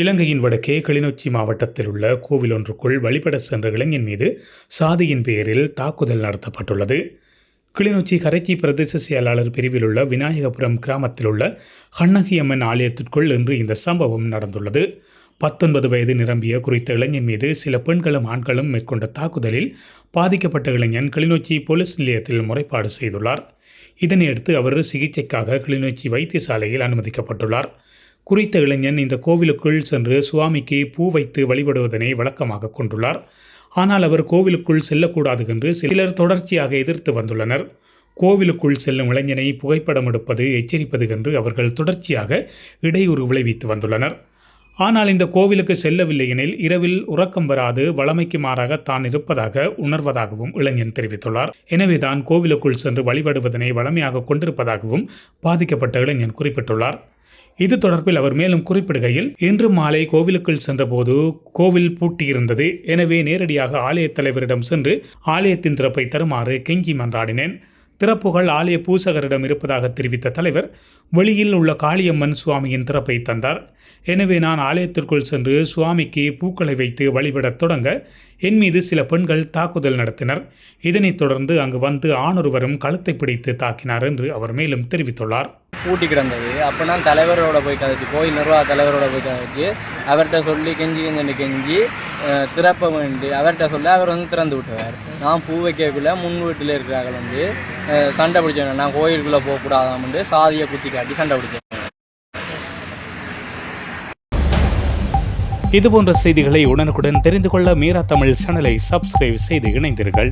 இலங்கையின் வடக்கே கிளிநொச்சி மாவட்டத்தில் உள்ள கோவில் ஒன்றுக்குள் வழிபட சென்ற இளைஞன் மீது சாதியின் பெயரில் தாக்குதல் நடத்தப்பட்டுள்ளது. கிளிநொச்சி கரைச்சி பிரதேச செயலாளர் பிரிவில் உள்ள விநாயகபுரம் கிராமத்தில் உள்ள கண்ணகியம்மன் ஆலயத்திற்குள் இன்று இந்த சம்பவம் நடந்துள்ளது. பத்தொன்பது வயது நிரம்பிய குறித்த இளைஞன் மீது சில பெண்களும் ஆண்களும் மேற்கொண்ட தாக்குதலில் பாதிக்கப்பட்ட இளைஞன் கிளிநொச்சி போலீஸ் நிலையத்தில் முறைப்பாடு செய்துள்ளார். இதனையடுத்து அவர் சிகிச்சைக்காக கிளிநொச்சி வைத்தியசாலையில் அனுமதிக்கப்பட்டுள்ளார். குறித்த இளைஞன் இந்த கோவிலுக்குள் சென்று சுவாமிக்கு பூ வைத்து வழிபடுவதனை வழக்கமாக கொண்டுள்ளார். ஆனால் அவர் கோவிலுக்குள் செல்லக்கூடாது என்று சிலர் தொடர்ச்சியாக எதிர்த்து வந்துள்ளனர். கோவிலுக்குள் செல்லும் இளைஞனை புகைப்படம் எடுப்பது எச்சரிப்பது என்று அவர்கள் தொடர்ச்சியாக இடையூறு விளைவித்து வந்துள்ளனர். ஆனால் இந்த கோவிலுக்கு செல்லவில்லை எனில் இரவில் உறக்கம் வராது வளமைக்கு மாறாக தான் இருப்பதாக உணர்வதாகவும் இளைஞன் தெரிவித்துள்ளார். எனவேதான் கோவிலுக்குள் சென்று வழிபடுவதனை வளமையாக கொண்டிருப்பதாகவும் பாதிக்கப்பட்ட இளைஞன் குறிப்பிட்டுள்ளார். இது தொடர்பில் அவர் மேலும் குறிப்பிடுகையில் இன்று மாலை கோவிலுக்குள் சென்றபோது கோவில் பூட்டியிருந்தது. எனவே நேரடியாக ஆலய தலைவரிடம் சென்று ஆலயத்தின் திறப்பை தருமாறு கெங்கி மன்றாடினேன். திறப்புகள் ஆலய பூசகரிடம் இருப்பதாக தெரிவித்த தலைவர் வெளியில் உள்ள காளியம்மன் சுவாமியின் திறப்பை தந்தார். எனவே நான் ஆலயத்திற்குள் சென்று சுவாமிக்கு பூக்களை வைத்து வழிபடத் தொடங்க என் மீது சில பெண்கள் தாக்குதல் நடத்தினர். இதனைத் தொடர்ந்து அங்கு வந்து ஆணொருவரும் கழுத்தை பிடித்து தாக்கினார் என்று அவர் மேலும் தெரிவித்துள்ளார். பூட்டி கிடந்தது. அப்போ நான் தலைவரோட போய் கதைச்சு கோயில் நிர்வாக தலைவரோட போய் கதைச்சு அவர்கிட்ட சொல்லி கெஞ்சி கெஞ்சு கெஞ்சி திறப்ப வேண்டி அவர்கிட்ட சொல்லி அவர் வந்து திறந்து விட்டுவார் நான் பூ வைக்கக்குள்ள முன் வீட்டில் இருக்கிறார்கள் வந்து சண்டை பிடிச்சேன் நான் கோயிலுக்குள்ளே போகக்கூடாதாமண்டு சாதியை குத்தி காட்டி சண்டை பிடிச்சேன் இதுபோன்ற செய்திகளை உடனுக்குடன் தெரிந்து கொள்ள மீரா தமிழ் சேனலை சப்ஸ்கிரைப் செய்து இணைந்தீர்கள்